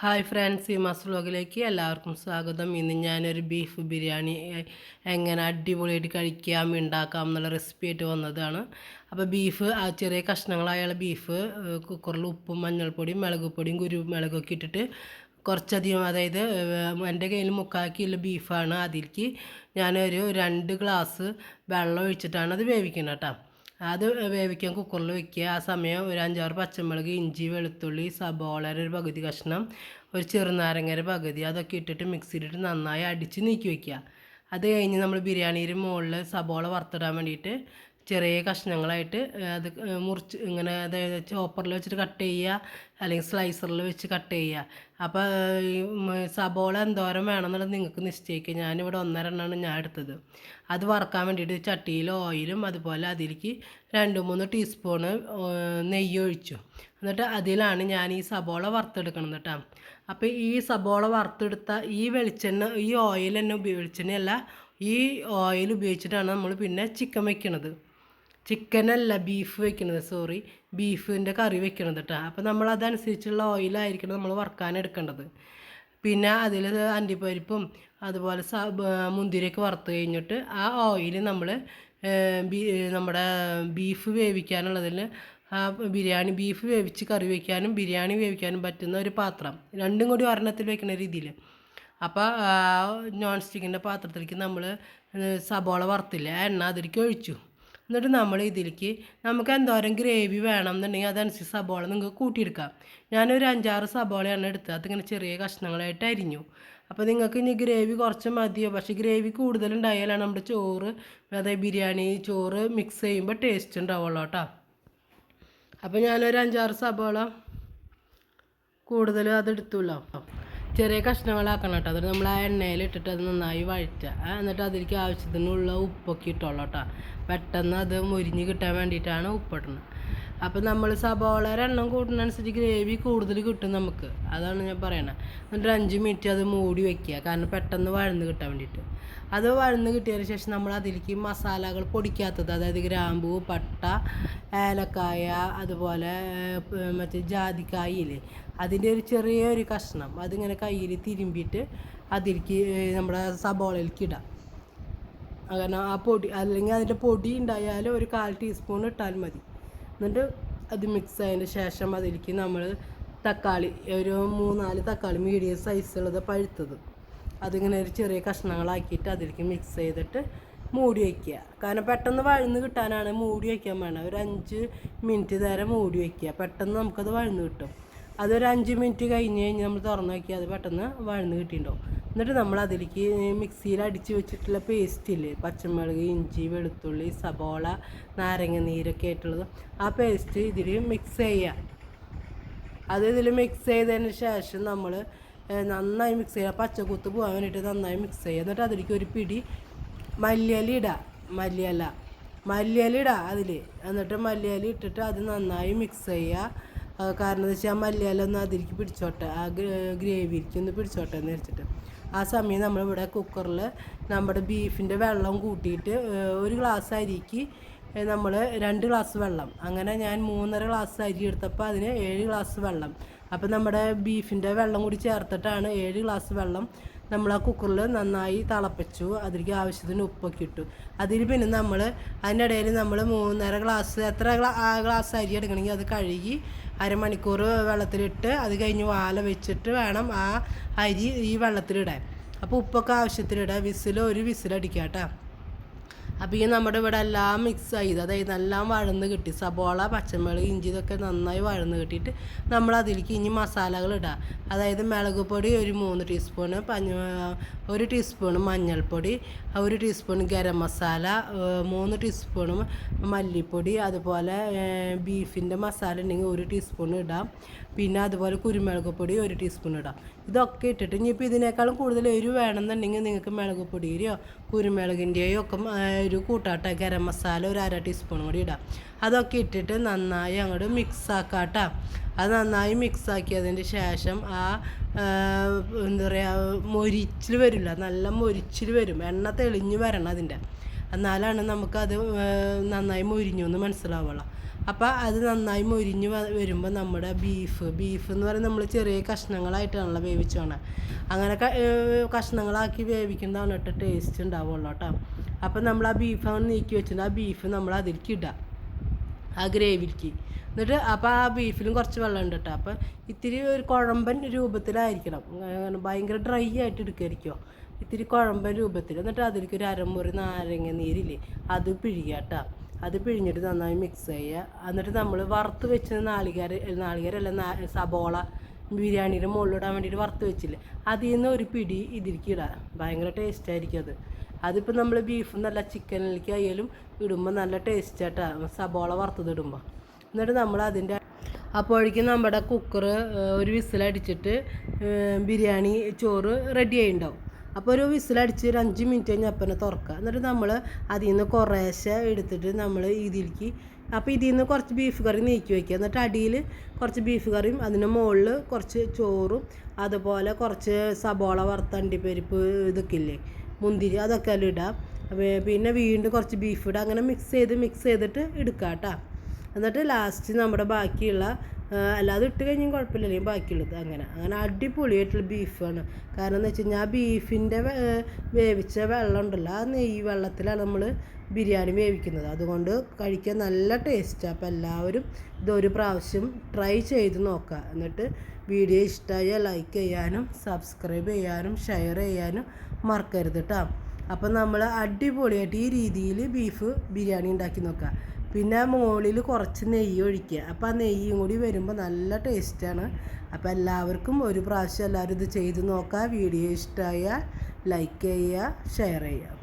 Hi friends ഈ മസ് വ്ലോഗിലേക്ക് എല്ലാവർക്കും സ്വാഗതം. ഇന്ന് ഞാനൊരു ബീഫ് ബിരിയാണി എങ്ങനെ അടിപൊളിയായിട്ട് കഴിക്കാം ഉണ്ടാക്കാം എന്നുള്ള റെസിപ്പി ആയിട്ട് വന്നതാണ്. അപ്പോൾ ബീഫ് ചെറിയ കഷ്ണങ്ങളായുള്ള ബീഫ് കുക്കറിൽ ഉപ്പും മഞ്ഞൾപ്പൊടിയും മുളകുപൊടിയും കുരുമുളകൊക്കെ ഇട്ടിട്ട് കുറച്ചധികം അതായത് എന്റെ കയ്യിൽ മുക്കാൽ കിലോ ബീഫാണ്. അതിലേക്ക് ഞാനൊരു രണ്ട് ഗ്ലാസ് വെള്ളം ഒഴിച്ചിട്ടാണ് അത് വേവിക്കുന്നത് കേട്ടോ. അത് വേവിക്കാൻ കുക്കറിൽ വെക്കുക. ആ സമയം ഒരു അഞ്ചാറ് പച്ചമുളക് ഇഞ്ചി വെളുത്തുള്ളി സബോളയുടെ ഒരു പകുതി കഷ്ണം ഒരു ചെറുനാരങ്ങയുടെ പകുതി അതൊക്കെ ഇട്ടിട്ട് മിക്സിയിലിട്ട് നന്നായി അടിച്ച് നീക്കി വെക്കുക. അത് കഴിഞ്ഞ് നമ്മൾ ബിരിയാണിയുടെ മുകളിൽ സബോള വറുത്തിടാൻ വേണ്ടിയിട്ട് ചെറിയ കഷ്ണങ്ങളായിട്ട് അത് മുറിച്ച് ഇങ്ങനെ അതായത് ചോപ്പറിൽ വെച്ചിട്ട് കട്ട് ചെയ്യുക അല്ലെങ്കിൽ സ്ലൈസറിൽ വെച്ച് കട്ട് ചെയ്യുക. അപ്പോൾ സബോള എന്തോരം വേണമെന്നുള്ളത് നിങ്ങൾക്ക് നിശ്ചയിക്കുക ഞാനിവിടെ ഒന്നര എണ്ണമാണ് ഞാൻ എടുത്തത്. അത് വറക്കാൻ വേണ്ടിയിട്ട് ചട്ടിയിൽ ഓയിലും അതുപോലെ അതിലേക്ക് രണ്ട് മൂന്ന് ടീസ്പൂണ് നെയ്യ് ഒഴിച്ചു. എന്നിട്ട് അതിലാണ് ഞാൻ ഈ സബോള വറുത്തെടുക്കണം കേട്ടോ അപ്പോൾ ഈ സബോള വറുത്തെടുത്ത ഈ വെളിച്ചെണ്ണ ഈ ഓയിൽ തന്നെ വെളിച്ചെണ്ണയല്ല ഈ ഓയിൽ ഉപയോഗിച്ചിട്ടാണ് നമ്മൾ പിന്നെ ചിക്കൻ വെക്കണത്. ചിക്കനല്ല ബീഫ് വെക്കുന്നത് സോറി ബീഫിന്റെ കറി വെക്കണത് കേട്ടോ അപ്പോൾ നമ്മൾ അതനുസരിച്ചുള്ള ഓയിലായിരിക്കണം നമ്മൾ വറുക്കാൻ എടുക്കേണ്ടത്. പിന്നെ അതിൽ അണ്ടിപ്പരിപ്പും അതുപോലെ സ മുന്തിരിയൊക്കെ വറുത്ത് കഴിഞ്ഞിട്ട് ആ ഓയിൽ നമ്മൾ നമ്മുടെ ബീഫ് വേവിക്കാനുള്ളതിൽ ആ ബിരിയാണി ബീഫ് വേവിച്ച് കറി വയ്ക്കാനും ബിരിയാണി വേവിക്കാനും പറ്റുന്ന ഒരു പാത്രം. രണ്ടും കൂടി ഒരെണ്ണത്തിൽ വെക്കുന്ന രീതിയിൽ. അപ്പോൾ നോൺ സ്റ്റിക്കിന്റെ പാത്രത്തിലേക്ക് നമ്മൾ സബോള വറുത്തില്ല എണ്ണ അതിലേക്ക് ഒഴിച്ചു. എന്നിട്ട് നമ്മൾ ഇതിലേക്ക് നമുക്ക് എന്തോരം ഗ്രേവി വേണം എന്നുണ്ടെങ്കിൽ അതനുസരിച്ച് സബോള നിങ്ങൾക്ക് കൂട്ടിയെടുക്കാം. ഞാനൊരു അഞ്ചാറ് സബോളയാണ് എടുത്തത്. അതിങ്ങനെ ചെറിയ കഷ്ണങ്ങളായിട്ട് അരിഞ്ഞു. അപ്പോൾ നിങ്ങൾക്ക് ഇനി ഗ്രേവി കുറച്ച് മതിയോ? പക്ഷേ ഗ്രേവി കൂടുതലുണ്ടായാലാണ് നമ്മുടെ ചോറ് അതായത് ബിരിയാണി ചോറ് മിക്സ് ചെയ്യുമ്പോൾ ടേസ്റ്റ് ഉണ്ടാവുള്ളൂ കേട്ടോ. അപ്പോൾ ഞാനൊരു അഞ്ചാറ് സബോള കൂടുതൽ അത് എടുത്തുല്ലോ ചെറിയ കഷ്ണങ്ങളാക്കണം കേട്ടോ. അത് നമ്മൾ ആ എണ്ണയിൽ ഇട്ടിട്ട് അത് നന്നായി വഴറ്റുക. എന്നിട്ട് അതിലേക്ക് ആവശ്യത്തിനുള്ള ഉപ്പൊക്കെ ഇട്ടോളൂ കേട്ടോ. പെട്ടെന്ന് അത് മുരിഞ്ഞ് കിട്ടാൻ വേണ്ടിയിട്ടാണ് ഉപ്പിടുന്നത് അപ്പം നമ്മൾ സബോളയുടെ എണ്ണം കൂട്ടുന്നതനുസരിച്ച് ഗ്രേവി കൂടുതൽ കിട്ടും നമുക്ക്. അതാണ് ഞാൻ പറയണത്. എന്നിട്ട് അഞ്ച് മിനിറ്റ് അത് മൂടി വയ്ക്കുക കാരണം പെട്ടെന്ന് വഴന്ന് കിട്ടാൻ വേണ്ടിയിട്ട്. അത് വഴന്ന് കിട്ടിയതിന് ശേഷം നമ്മൾ അതിലേക്ക് മസാലകൾ പൊടിക്കാത്തത് അതായത് ഗ്രാമ്പൂ പട്ട ഏലക്കായ അതുപോലെ മറ്റേ ജാതിക്കായില്ലേ അതിന്റെ ഒരു ചെറിയൊരു കഷ്ണം അതിങ്ങനെ കയ്യിൽ തിരുമ്പിയിട്ട് അതിലേക്ക് നമ്മുടെ സബോളയിലേക്ക് ഇടാം. അങ്ങനെ ആ പൊടി അല്ലെങ്കിൽ അതിന്റെ പൊടി ഉണ്ടായാലും ഒരു കാൽ ടീസ്പൂൺ ഇട്ടാൽ മതി. എന്നിട്ട് അത് മിക്സ് ആയതിന് ശേഷം അതിലേക്ക് നമ്മൾ തക്കാളി ഒരു മൂന്നാൽ തക്കാളി മീഡിയം സൈസുള്ളത് പഴുത്തത്. അതിങ്ങനെ ഒരു ചെറിയ കഷ്ണങ്ങളാക്കിയിട്ട് അതിലേക്ക് മിക്സ് ചെയ്തിട്ട് മൂടി വയ്ക്കുക കാരണം പെട്ടെന്ന് വഴന്ന് കിട്ടാനാണ് മൂടി വയ്ക്കാൻ വേണം. ഒരു അഞ്ച് മിനിറ്റ് നേരം മൂടി വയ്ക്കുക പെട്ടെന്ന് നമുക്കത് വഴന്ന് കിട്ടും. അതൊരു അഞ്ച് മിനിറ്റ് കഴിഞ്ഞ് കഴിഞ്ഞ് നമ്മൾ തുറന്ന് നോക്കിയാൽ അത് പെട്ടെന്ന് വഴന്ന് കിട്ടിയിട്ടുണ്ടാവും. എന്നിട്ട് നമ്മൾ അതിലേക്ക് മിക്സിയിൽ അടിച്ച് വെച്ചിട്ടുള്ള പേസ്റ്റ് ഇല്ലേ? പച്ചമുളക് ഇഞ്ചി വെളുത്തുള്ളി സബോള നാരങ്ങ നീരൊക്കെ ആയിട്ടുള്ളത് ആ പേസ്റ്റ് ഇതിൽ മിക്സ് ചെയ്യുക. അത് ഇതിൽ മിക്സ് ചെയ്തതിന് ശേഷം നമ്മൾ നന്നായി മിക്സ് ചെയ്യുക പച്ചക്കുത്ത് പോകാൻ വേണ്ടിയിട്ട് നന്നായി മിക്സ് ചെയ്യുക എന്നിട്ട് അതിലേക്ക് ഒരു പിടി മല്ലിയലി ഇടുക മല്ലിയല. മല്ലിയല ഇടുക അതിൽ എന്നിട്ട് മല്ലിയലി ഇട്ടിട്ട് അത് നന്നായി മിക്സ് ചെയ്യുക കാരണം എന്താ വെച്ചാൽ മല്ലിയല ഒന്ന് അതിലേക്ക് പിടിച്ചോട്ടെ. ആ ഗ്രേവിക്ക് ഒന്ന് പിടിച്ചോട്ടെ എന്ന് വെച്ചിട്ട് ആ സമയം നമ്മളിവിടെ കുക്കറിൽ നമ്മുടെ ബീഫിന്റെ വെള്ളം കൂട്ടിയിട്ട് ഒരു ഗ്ലാസ് അരിക്ക് നമ്മൾ രണ്ട് ഗ്ലാസ് വെള്ളം. അങ്ങനെ ഞാൻ മൂന്നര ഗ്ലാസ് അരി എടുത്തപ്പോൾ അതിന് ഏഴ് ഗ്ലാസ് വെള്ളം. അപ്പോൾ നമ്മുടെ ബീഫിന്റെ വെള്ളം കൂടി ചേർത്തിട്ടാണ് ഏഴ് ഗ്ലാസ് വെള്ളം നമ്മൾ ആ കുക്കറിൽ നന്നായി തിളപ്പിച്ചു. അതിലേക്ക് ആവശ്യത്തിന് ഉപ്പൊക്കെ ഇട്ടു. അതിൽ പിന്നെ നമ്മൾ അതിനിടയിൽ നമ്മൾ മൂന്നര ഗ്ലാസ് എത്ര ഗ്ലാസ് അരി എടുക്കണമെങ്കിൽ അത് കഴുകി അരമണിക്കൂർ വെള്ളത്തിലിട്ട് അത് കഴിഞ്ഞ് വാല വെച്ചിട്ട് വേണം ആ അരി ഈ വെള്ളത്തിലിടാൻ. അപ്പോൾ ഉപ്പൊക്കെ ആവശ്യത്തിലിടാം വിസിൽ ഒരു വിസിലടിക്കാം കേട്ടോ അപ്പോൾ ഈ നമ്മുടെ ഇവിടെ എല്ലാം മിക്സ് ചെയ്ത് അതായത് എല്ലാം വഴന്ന് കിട്ടി. സബോള പച്ചമുളക് ഇഞ്ചി ഇതൊക്കെ നന്നായി വഴന്ന് കിട്ടിയിട്ട് നമ്മൾ അതിലേക്ക് ഇനി മസാലകൾ ഇടുക അതായത് മുളക് പൊടി ഒരു മൂന്ന് ടീസ്പൂൺ പഞ്ഞ ഒരു ടീസ്പൂൺ മഞ്ഞൾപ്പൊടി ഒരു ടീസ്പൂൺ ഗരം മസാല മൂന്ന് ടീസ്പൂൺ മല്ലിപ്പൊടി അതുപോലെ ബീഫിന്റെ മസാല ഉണ്ടെങ്കിൽ ഒരു ടീസ്പൂൺ ഇടാം. പിന്നെ അതുപോലെ കുരുമുളക് പൊടി ഒരു ടീസ്പൂൺ ഇടാം. ഇതൊക്കെ ഇട്ടിട്ട് ഇനിയിപ്പോൾ ഇതിനേക്കാളും കൂടുതൽ എരിവ് വേണമെന്നുണ്ടെങ്കിൽ നിങ്ങൾക്ക് മുളക് പൊടിയുടെയോ കുരുമുളകിന്റെയോ ഒക്കെ ഒരു കൂട്ടാട്ട ഗരം മസാല ഒരു അര ടീസ്പൂൺ കൂടി ഇടാം. അതൊക്കെ ഇട്ടിട്ട് നന്നായി അങ്ങോട്ട് മിക്സ് ആക്കാട്ട. അത് നന്നായി മിക്സ് ആക്കിയതിന് ശേഷം ആ എന്താ പറയുക മൊരിച്ചിൽ വരില്ല. നല്ല മൊരിച്ചിൽ വരും. എണ്ണ തെളിഞ്ഞു വരണം അതിന്റെ. എന്നാലാണ് നമുക്കത് നന്നായി മൊരിഞ്ഞു എന്ന് മനസ്സിലാവുള്ളൂ. അപ്പോൾ അത് നന്നായി മൊരിഞ്ഞ് വരുമ്പോൾ നമ്മുടെ ബീഫ് ബീഫ് എന്ന് പറയുന്നത് നമ്മൾ ചെറിയ കഷ്ണങ്ങളായിട്ടാണല്ലോ വേവിച്ചോണേ. അങ്ങനെ കഷ്ണങ്ങളാക്കി വേവിക്കുന്നതാണ് കേട്ടോ ടേസ്റ്റ് ഉണ്ടാവുള്ളൂ കേട്ടോ. അപ്പോൾ നമ്മൾ ആ ബീഫ് അങ്ങനെ നീക്കി വെച്ചിട്ട് ആ ബീഫ് നമ്മൾ അതിലേക്ക് ഇടുക ആ ഗ്രേവിക്ക് എന്നിട്ട് അപ്പോൾ ആ ബീഫിലും കുറച്ച് വെള്ളം ഉണ്ട് കേട്ടോ അപ്പം ഇത്തിരി ഒരു കുഴമ്പൻ രൂപത്തിലായിരിക്കണം. ഭയങ്കര ഡ്രൈ ആയിട്ട് എടുക്കായിരിക്കുമോ ഇത്തിരി കുഴമ്പൻ രൂപത്തിൽ. എന്നിട്ട് അതിലേക്ക് ഒരു അരമുറി നാരങ്ങ നീരില്ലേ അത് പിഴിയുക കേട്ടോ അത് പിഴിഞ്ഞിട്ട് നന്നായി മിക്സ് ചെയ്യുക. എന്നിട്ട് നമ്മൾ വറുത്ത് വെച്ച നാളികേര നാളികേരല്ല സബോള ബിരിയാണിയുടെ മുകളിലിടാൻ വേണ്ടിയിട്ട് വറുത്ത് വെച്ചില്ലേ അതിൽ നിന്ന് ഒരു പിടി ഇതിലേക്ക് ഇടാം. ഭയങ്കര ടേസ്റ്റായിരിക്കും അത്. അതിപ്പോൾ നമ്മൾ ബീഫ് നല്ല ചിക്കനിലേക്ക് ആയാലും ഇടുമ്പോൾ നല്ല ടേസ്റ്റ് സബോള വറുത്തത് ഇടുമ്പോൾ എന്നിട്ട് നമ്മൾ അതിന്റെ അപ്പോഴേക്കും നമ്മുടെ കുക്കർ ഒരു വിസിലടിച്ചിട്ട് ബിരിയാണി ചോറ് റെഡി ആയിണ്ടാവും. അപ്പോൾ ഒരു വിസിലടിച്ച് ഒരു അഞ്ച് മിനിറ്റ് കഴിഞ്ഞ് അപ്പനെ തുറക്കുക എന്നിട്ട് നമ്മൾ അതിൽ നിന്ന് കുറേശ്ശെ എടുത്തിട്ട് നമ്മൾ ഇതിലേക്ക് അപ്പോൾ ഇതിൽ നിന്ന് കുറച്ച് ബീഫ് കറി നീക്കി വയ്ക്കുക എന്നിട്ട് അടിയിൽ കുറച്ച് ബീഫ് കറിയും അതിന് മുകളിൽ കുറച്ച് ചോറും അതുപോലെ കുറച്ച് സബോള വറുത്ത അണ്ടിപ്പരിപ്പ് ഇതൊക്കെ ഇല്ലേ? മുന്തിരി അതൊക്കെ അതിൽ ഇടാം. പിന്നെ വീണ്ടും കുറച്ച് ബീഫ് ഇടുക അങ്ങനെ മിക്സ് ചെയ്ത് മിക്സ് ചെയ്തിട്ട് എടുക്കുക കേട്ടോ എന്നിട്ട് ലാസ്റ്റ് നമ്മുടെ ബാക്കിയുള്ള അല്ലാതെ ഇട്ട് കഴിഞ്ഞാൽ കുഴപ്പമില്ല. ബാക്കിയുള്ളത് അങ്ങനെ. അങ്ങനെ അടിപൊളിയായിട്ടുള്ള ബീഫാണ്. കാരണം എന്ന് വെച്ച് കഴിഞ്ഞാൽ ആ ബീഫിന്റെ വേവിച്ച വെള്ളം ഉണ്ടല്ലോ ആ നെയ്യ് വെള്ളത്തിലാണ് നമ്മൾ ബിരിയാണി വേവിക്കുന്നത്. അതുകൊണ്ട് കഴിക്കാൻ നല്ല ടേസ്റ്റാണ് അപ്പോൾ എല്ലാവരും ഇതൊരു പ്രാവശ്യം ട്രൈ ചെയ്ത് നോക്കുക എന്നിട്ട് വീഡിയോ ഇഷ്ടമായ ലൈക്ക് ചെയ്യാനും സബ്സ്ക്രൈബ് ചെയ്യാനും ഷെയർ ചെയ്യാനും മറക്കരുത് കേട്ടോ അപ്പം നമ്മൾ അടിപൊളിയായിട്ട് ഈ രീതിയിൽ ബീഫ് ബിരിയാണി ഉണ്ടാക്കി നോക്കുക പിന്നെ മുകളിൽ കുറച്ച് നെയ്യ് ഒഴിക്കുക. അപ്പോൾ ആ നെയ്യും കൂടി വരുമ്പോൾ നല്ല ടേസ്റ്റാണ് അപ്പോൾ എല്ലാവർക്കും ഒരു പ്രാവശ്യം എല്ലാവരും ഇത് ചെയ്ത് നോക്കുക. വീഡിയോ ഇഷ്ടമായാൽ ലൈക്ക് ചെയ്യുക ഷെയർ ചെയ്യുക.